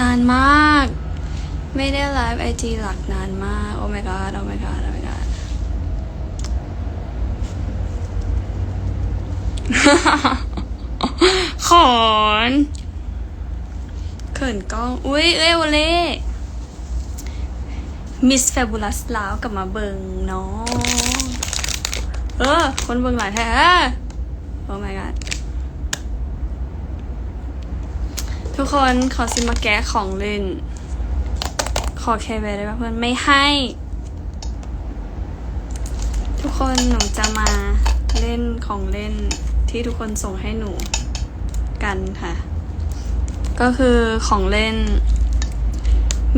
นานมาก ไม่ได้ไลฟ์ไอจีหลักนานมาก โอ้ my god โอ้ my god โอ้ my god ขอนเขินกล้อง อุ้ย เอ้ยวอเล่มิสแฟบูลัสลาวกลับมาเบิงเนาะเออ คนเบิงหลายแท้โอ้ my god ทุกคนขอซิมาแกะของเล่น ขอแคร์แบร์ได้ป่ะเพื่อนไม่ให้ ทุกคนหนูจะมาเล่นของเล่นที่ทุกคนส่งให้หนูกันค่ะ ก็คือของเล่น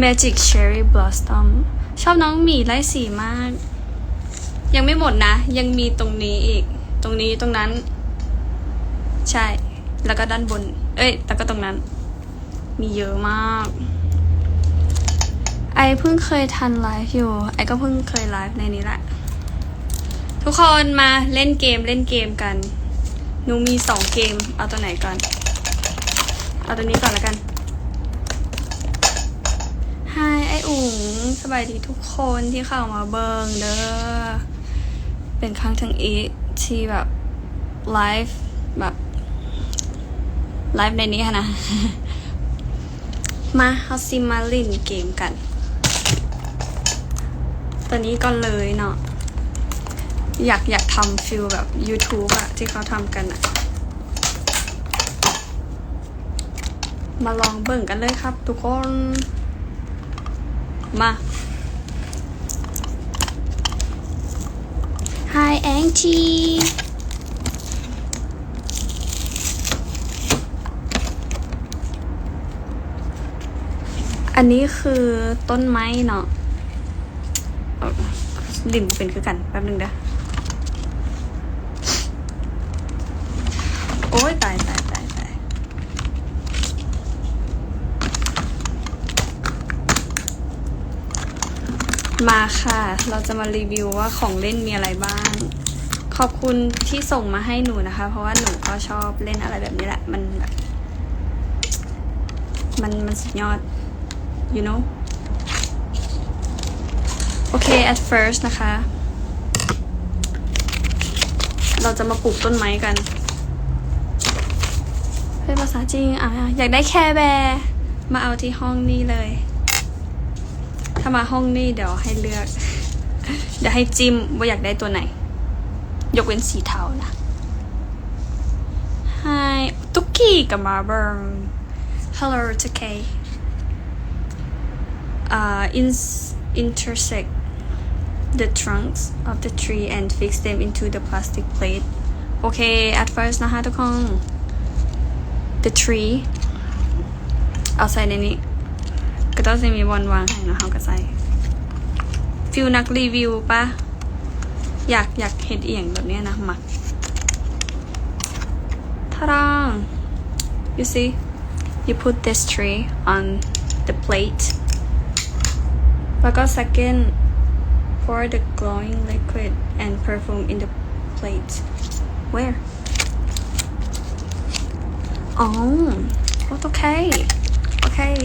Magic Cherry Blossom ชอบน้องหมีไล่สีมาก ยังไม่หมดนะ ยังมีตรงนี้อีก ตรงนี้ตรงนั้น ใช่ แล้วก็ด้านบน เอ้ย แล้วก็ตรงนั้น มีเยอะมาก ไอเพิ่งเคยทันไลฟ์อยู่ ไอก็เพิ่งเคยไลฟ์ในนี้แหละ ทุกคนมาเล่นเกมเล่นเกมกัน หนูมีสองเกม เอาตัวไหนก่อน เอาตัวนี้ก่อนแล้วกันฮายไออุ๋งสบายดีทุกคนที่เข้ามาเบิงเด้อ เป็นครั้งทั้งอีที่แบบไลฟ์แบบไลฟ์ในนี้ค่ะนะ มาเอาซิมาลินเกมกัน ตัวนี้ก่อนเลยเนาะ อยากอยากทำฟิลแบบ YouTube อะที่เขาทำกันอะมาลองเบิ่งกันเลยครับ ทุกคน มา Hi Angie อันนี้คือต้นไม้เนาะเอาลิ่นเป็นคือกันแป๊บนึงเด้อโอ้ยตายตายตายตายมาค่ะ เราจะมารีวิวว่าของเล่นมีอะไรบ้าง ขอบคุณที่ส่งมาให้หนูนะคะ เพราะว่าหนูก็ชอบเล่นอะไรแบบนี้แหละ มันแบบมันมันสุดยอด you know โอเค at first นะคะ เราจะมาปลูกต้นไม้กันเป็นภาษาจีนอะอยากได้แคร์แบร์มาเอาที่ห้องนี้เลย ถ้ามาห้องนี้เดี๋ยวให้เลือก เดี๋ยวให้จิ้มว่าอยากได้ตัวไหน ยกเว้นสีเทานะ Hi ตุ๊กกี้กับมาเบิร์ Hello ทุกเค uh, ins- intersect the trunks of the tree and fix them into the plastic plate โอเค at first นะคะทุกคน the tree เอาใส่ในนี้ ก็ต้องจะมีบอลวางให้เนาะเขาก็ใส่ฟิลนักรีวิวปะอยากอยากเห็นเอียงแบบเนี้ยนะหมักทาดา you see you put this tree on the plate แล้วก็ second pour the glowing liquid and perfume in the plate where oh it's okay okay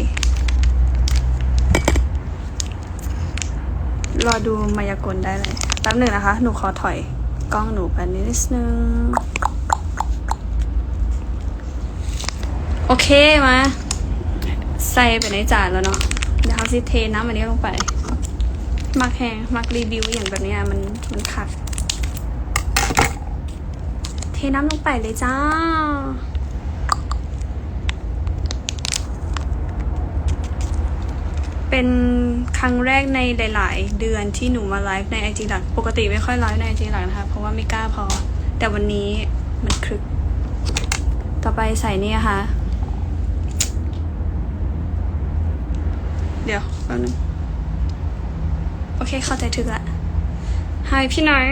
รอดูมายากลได้เลยแป๊บหนึ่งนะคะ หนูขอถอยกล้องหนูไปนิดนึง โอเคมา ใส่ไปในจานแล้วเนาะ เดี๋ยวเขาสิเทน้ำอันนี้ลงไป มักแหงมักรีวิวอย่างแบบนี้มันมันขัด เทน้ำลงไปเลยจ้าเป็นครั้งแรกในหลาย ๆ เดือนที่หนูมาไลฟ์ในไอจีหลัก ปกติไม่ค่อยไลฟ์ในไอจีหลักนะคะ เพราะว่าไม่กล้าพอ แต่วันนี้มันคลึก ต่อไปใส่นี่นะค่ะ เดี๋ยวแป๊บนึงโอเคเข้าใจถึกละหายพี่หน่อย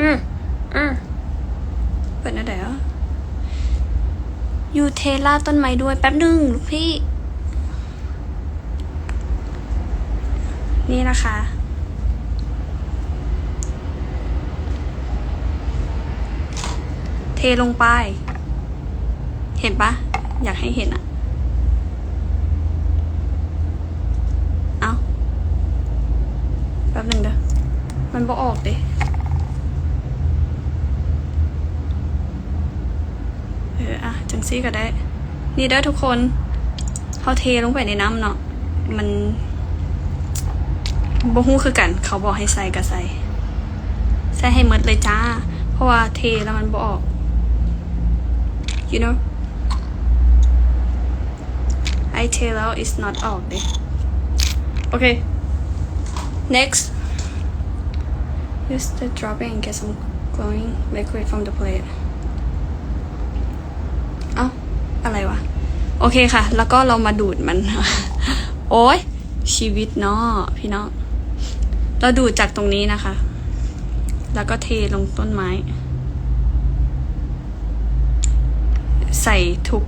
อืออือเปิดหน้าเดี๋ยวยูเทล่าต้นไม้ด้วยแป๊บนึงลูกพี่ นี่นะคะเทลงไป เห็นปะ อยากให้เห็นอะ อกดิเอออะจังซี่ก็ได้ นี่เด้ทุกคนเขาเทลงไปในน้ำเนาะ มันบ่ฮู้คือกัน เขาบอกให้ใส่ก็ใส่ ใส่ให้หมดเลยจ้า เพราะว่าเทแล้วมันบ่ออก you know I เทแล้ว is not ออกเด้โอเค next use the dropping and get some glowing liquid from the plate เอ้า อะไรวะ โอเคค่ะ แล้วก็เรามาดูดมัน โอ้ยชีวิตเนาะพี่น้อง เราดูดจากตรงนี้นะคะ แล้วก็เทลงต้นไม้ ใส่ทุก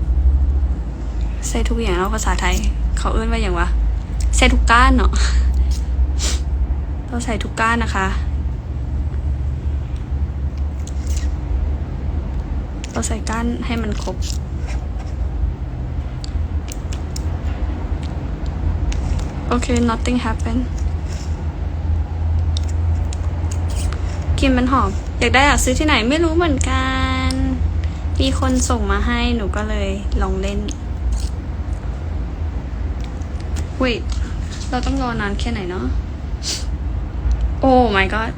ใส่ทุกอย่างแล้วภาษาไทย เขาเอื้นว่าอย่างวะ ใส่ทุกก้านเนาะ เราใส่ทุกก้านนะคะ เราใส่ก้านให้มันครบโอเค nothing happened กินมันหอม อยากได้อยากซื้อที่ไหนไม่รู้เหมือนกัน มีคนส่งมาให้หนูก็เลยลองเล่น wait เราต้องรอนานแค่ไหนเนาะ โอ้ my god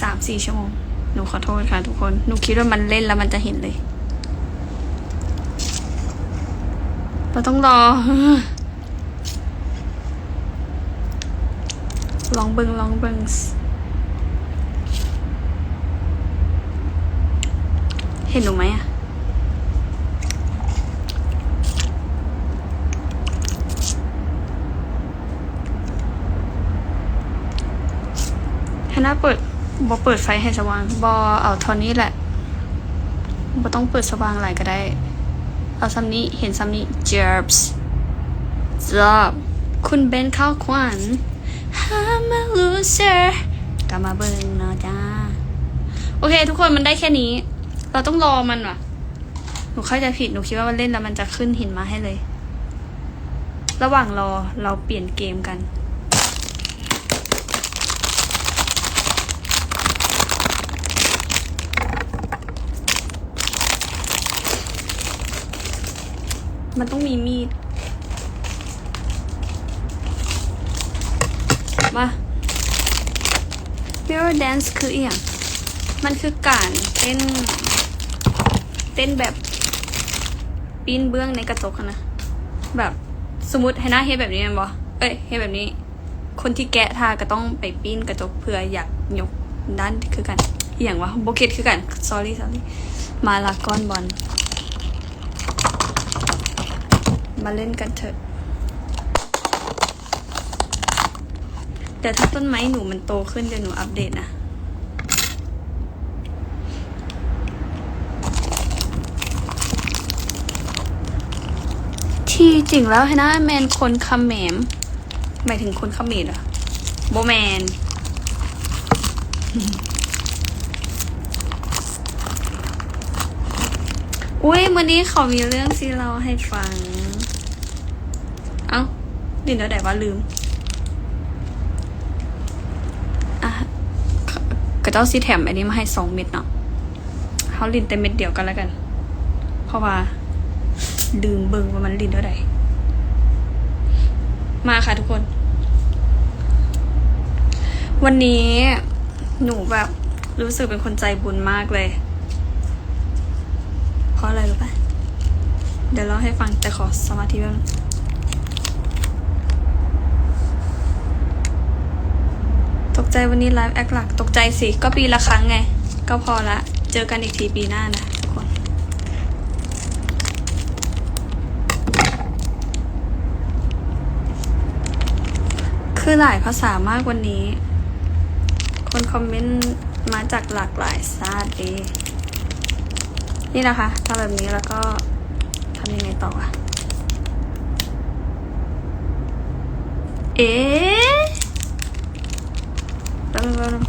สามสี่ชั่วโมง หนูขอโทษค่ะทุกคน หนูคิดว่ามันเล่นแล้วมันจะเห็นเลย เราต้องรอ ลองเบิงลองเบิงเห็นหนูไหมอะ น่าเปิดบอเปิดไฟให้สว่างบอเอาทอนนี้แหละบอต้องเปิดสว่างหลายก็ได้ เอาซ้ำนี้เห็นซ้ำนี้ Jerbs จอบคุณเบนข้าวขวัญ I'm a loser กลับมาเบิ่งเนาะจ้า โอเค ทุกคนมันได้แค่นี้ เราต้องรอมันว่ะ หนูเข้าใจผิด หนูคิดว่ามันเล่นแล้วมันจะขึ้นหินมาให้เลย ระหว่างรอเราเปลี่ยนเกมกัน มันต้องมีมีด มา Mirror Dance คืออีหยังมันคือการเต้น เต้นแบบปีนเบื้องในกระจกอะนะ แบบสมมติให้หน้าเฮดแบบนี้แมันบอเอ้ยเฮดแบบนี้ คนที่แกะท่าก็ต้องไปปีนกระจกเพื่ออยากยกด้านคือกันอหย่างวะโบเกตคือกัน sorry sorry มาลากอนบอล มาเล่นกันเถอะ แต่ถ้าต้นไม้หนูมันโตขึ้นเดี๋ยวหนูอัปเดตนะที่จริงแล้วให้นะแมนคนคำแหมมหมายถึงคนคำเขมรเหรอโบแมน อุ้ยวันนี้เขามีเรื่องที่เราให้ฟัง ดินเดี๋ยวไหนว่าลืมอะกระเจ้าซีแถมอันนี้มาให้สองเม็ดเนาะเขาลินแต่เม็ดเดียวกันแล้วกัน เพราะว่าลืมเบิ่งว่ามันลินเท่าไหร่มาค่ะทุกคน วันนี้หนูแบบรู้สึกเป็นคนใจบุญมากเลย เพราะอะไรรู้ปะเดี๋ยวเล่าให้ฟังแต่ขอสมาธิแป๊บนึง กใจวันนี้ไลฟ์แอคหลัก ตกใจสิ ก็ปีละครั้งไง ก็พอละ เจอกันอีกทีปีหน้านะทุกคน คือหลายภาษามากวันนี้ คนคอมเมนต์มาจากหลากหลายชาติดีนี่นะคะทำแบบนี้แล้วก็ทำยังไงต่ออะเอ๊ะแป๊บนึงแป๊บนึง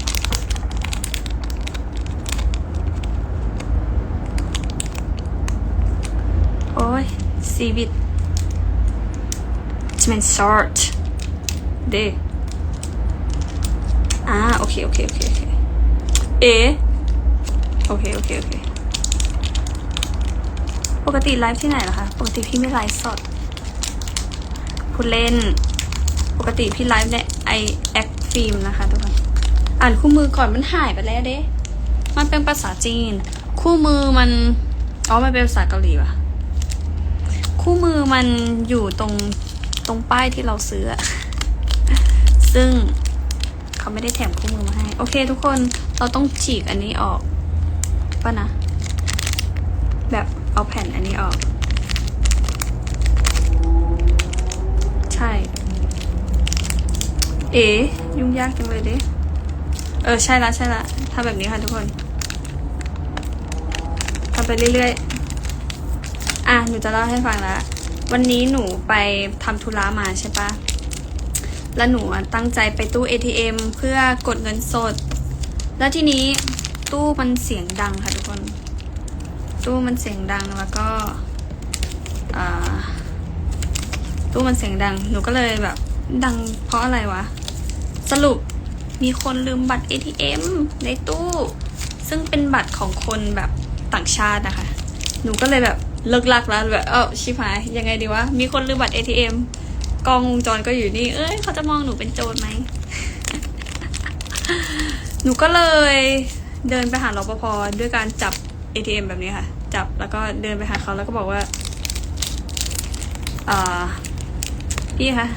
โอ้ยซีบิดจะเป็น short เดอ่าโอเคโอเคโอเคโอเคเอะโอเคโอเคโอเคปกติไลฟ์ที่ไหนล่ะคะ ปกติพี่ไม่ไลฟ์สดพูดเล่น ปกติพี่ไลฟ์ในไอแอคฟิล์มนะคะทุกคน อ่านคู่มือก่อนมันหายไปแล้วเด้ มันเป็นภาษาจีน คู่มือมัน อ๋อ มันเป็นภาษาเกาหลีว่ะ คู่มือมันอยู่ตรงตรงป้ายที่เราซื้อ ซึ่งเขาไม่ได้แถมคู่มือมาให้ โอเค ทุกคน เราต้องฉีกอันนี้ออกป่ะนะ แบบเอาแผ่นอันนี้ออก ใช่ เอ๋ยุ่งยากจังเลยเด้ เออใช่ละใช่ละทำแบบนี้ค่ะทุกคนทำไปเรื่อยๆ อะหนูจะเล่าให้ฟังละวันนี้หนูไปทำธุระมาใช่ปะแล้วหนูตั้งใจไปตู้ ATM เพื่อกดเงินสด แล้วทีนี้ตู้มันเสียงดังค่ะทุกคน ตู้มันเสียงดังแล้วก็ตู้มันเสียงดัง หนูก็เลยแบบดังเพราะอะไรวะ สรุป มีคนลืมบัตร ATM ในตู้ ซึ่งเป็นบัตรของคนแบบต่างชาตินะคะ หนูก็เลยแบบเลิกลักแล้วแบบเออชิบหายยังไงดีวะ มีคนลืมบัตร ATM กล้องวงจรก็อยู่นี่ เอ้ยเขาจะมองหนูเป็นโจรไหม หนูก็เลยเดินไปหารปภด้วยการจับ ATM แบบนี้ค่ะ จับแล้วก็เดินไปหาเขาแล้วก็บอกว่าอ่าพี่คะ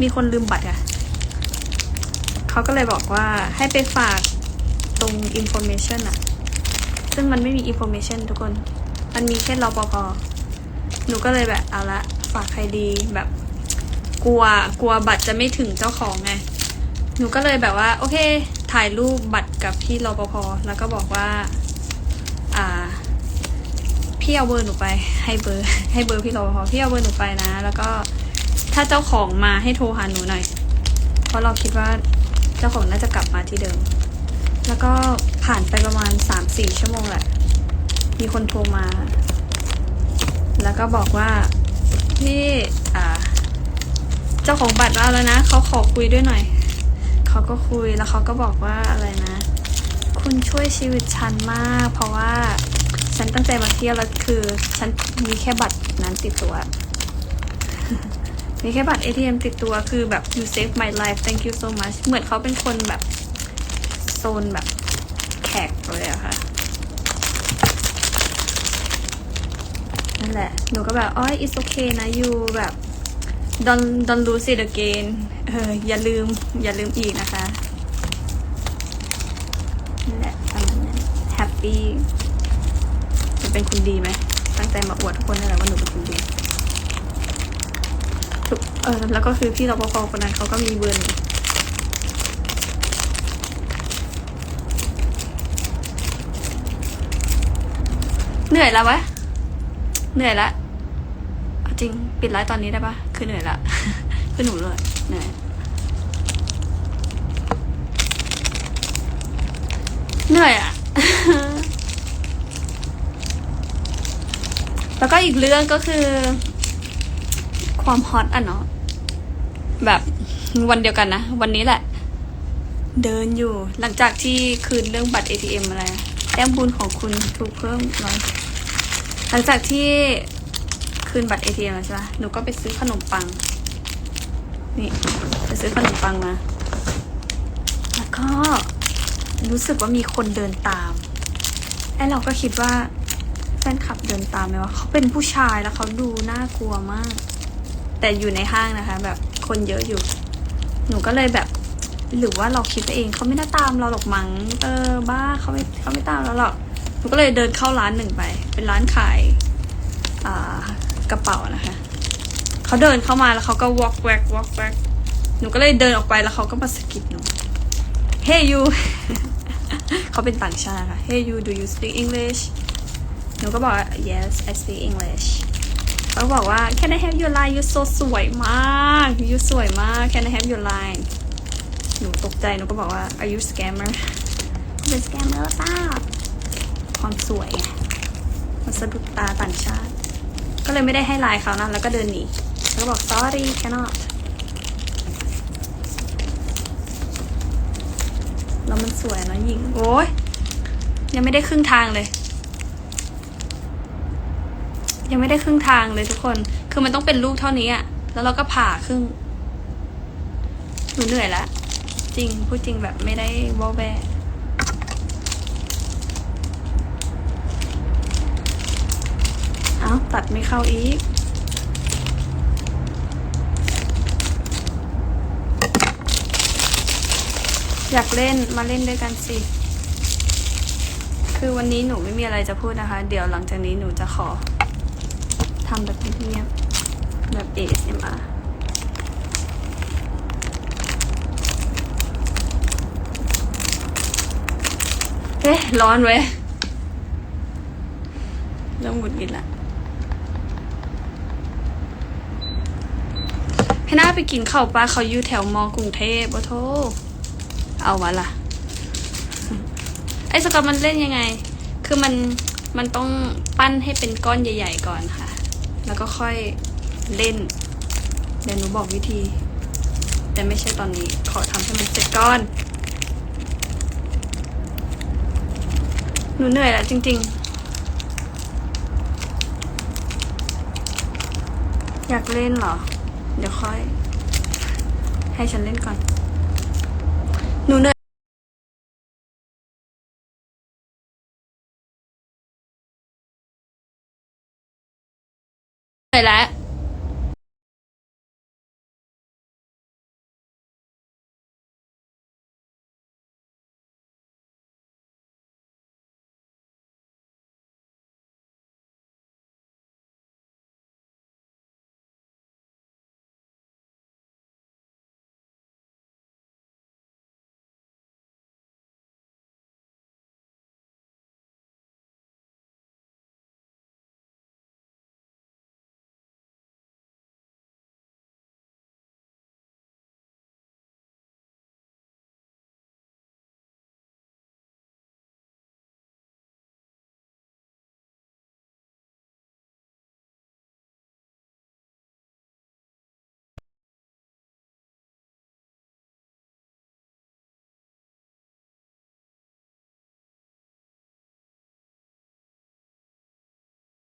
มีคนลืมบัตรอะ เขาก็เลยบอกว่าให้ไปฝากตรง information อะซึ่งมันไม่มี information ทุกคน มันมีแค่รปภหนูก็เลยแบบเอาละฝากใครดีแบบ กลัวกลัวบัตรจะไม่ถึงเจ้าของไง หนูก็เลยแบบว่า โอเค ถ่ายรูปบัตรกับพี่รปภแล้วก็บอกว่า อ่า พี่เอาเบอร์หนูไป ให้เบอร์ ให้เบอร์พี่รปภพี่เอาเบอร์หนูไปนะ แล้วก็ถ้าเจ้าของมาให้โทรหาหนูหน่อย เพราะเราคิดว่า เจ้าของน่าจะกลับมาที่เดิม แล้วก็ผ่านไปประมาณสามสี่ชั่วโมงแหละ มีคนโทรมา แล้วก็บอกว่าพี่เจ้าของบัตรมาแล้วนะเขาขอคุยด้วยหน่อย เขาก็คุยแล้วเขาก็บอกว่าอะไรนะ คุณช่วยชีวิตฉันมาก เพราะว่าฉันตั้งใจมาเที่ยวแล้วคือ ฉันมีแค่บัตรนั้นติดตัว มีแค่บัตร ATM ติดตัวคือแบบ you save my life thank you so much เหมือนเขาเป็นคนแบบโซนแบบแขกเลยอะค่ะ นั่นแหละ หนูก็แบบอ๋อ it's okay นะ you แบบ don't don't lose it again เอออย่าลืม อย่าลืมอีกนะคะ นั่นแหละประมาณนั้น happy จะเป็นคนดีไหม ตั้งใจมาอวดทุกคนนั่นแหละว่าหนูเป็นคนดี เออแล้วก็คือพี่รปภคนนั้นเขาก็มีเบอร์หนูเหนื่อยแล้ววะ เหนื่อยละจริงปิดไลฟ์ตอนนี้ได้ปะคือเหนื่อยละคือหนูเลยเหนื่อยเหนื่อยอะแล้วก็อีกเรื่องก็คือ ความฮอตอะเนาะแบบวันเดียวกันนะ วันนี้แหละ เดินอยู่หลังจากที่คืนเรื่องบัตร ATM อะไรแต้มบุญของคุณถูกเพิ่มร้อยหลังจากที่คืนบัตร ATM แล้วใช่ปะหนูก็ไปซื้อขนมปัง นี่ไปซื้อขนมปังมา แล้วก็รู้สึกว่ามีคนเดินตามไอ้เราก็คิดว่าแฟนคลับเดินตามไหมว่าเขาเป็นผู้ชายแล้วเขาดูน่ากลัวมาก แต่อยู่ในห้างนะคะ แบบคนเยอะอยู่ หนูก็เลยแบบ หรือว่าเราคิดไปเองเขาไม่น่าตามเราหรอกมั้งเออ บ้าเขาไม่เขาไม่ตามเราหรอกหนูก็เลยเดินเข้าร้านหนึ่งไป เป็นร้านขายอ่ากระเป๋านะคะเขาเดินเข้ามาแล้วเขาก็ walk back walk back หนูก็เลยเดินออกไปแล้วเขาก็มาสกิดหนู Hey you เขาเป็นต่างชาติค่ะ Hey you do you speak English หนูก็บอก Yes I speak English เขาก็บอกว่า Can I have your line you so สวยมาก you สวยมาก Can I have your line หนูตกใจหนูก็บอกว่า Are you scammer เป็น scammer หรือเปล่าความสวยไงมันสะดุดตาต่างชาติ ก็เลยไม่ได้ให้ไลน์เขานะแล้วก็เดินหนีแล้วก็บอก sorry cannot แล้วมันสวยเนอะหญิง โอ้ยยังไม่ได้ครึ่งทางเลย ยังไม่ได้ครึ่งทางเลยทุกคน คือมันต้องเป็นลูกเท่านี้อะแล้วเราก็ผ่าครึ่ง หนูเหนื่อยแล้วจริง พูดจริงแบบไม่ได้วอลแวเอ้าตัดไม่เข้าอีกอยากเล่นมาเล่นด้วยกันสิ คือวันนี้หนูไม่มีอะไรจะพูดนะคะ เดี๋ยวหลังจากนี้หนูจะขอ ทำแบบเงียบแบบ ASMR เอ๊ะร้อนเว้ยเริ่มหงุดหงิดละให้น้าไปกินข้าวปลาเขาอยู่แถวมอกรุงเทพโอ้โทเอาวะล่ะ ไอ้สกอตมันเล่นยังไง คือมันมันต้องปั้นให้เป็นก้อนใหญ่ ๆ ก่อนค่ะ แล้วก็ค่อยเล่น เดี๋ยวหนูบอกวิธี แต่ไม่ใช่ตอนนี้ ขอทำให้มันเสร็จก่อน หนูเหนื่อยแล้วจริง ๆ อยากเล่นเหรอ เดี๋ยวค่อย ให้ฉันเล่นก่อน หนูเหนื่อย 未来。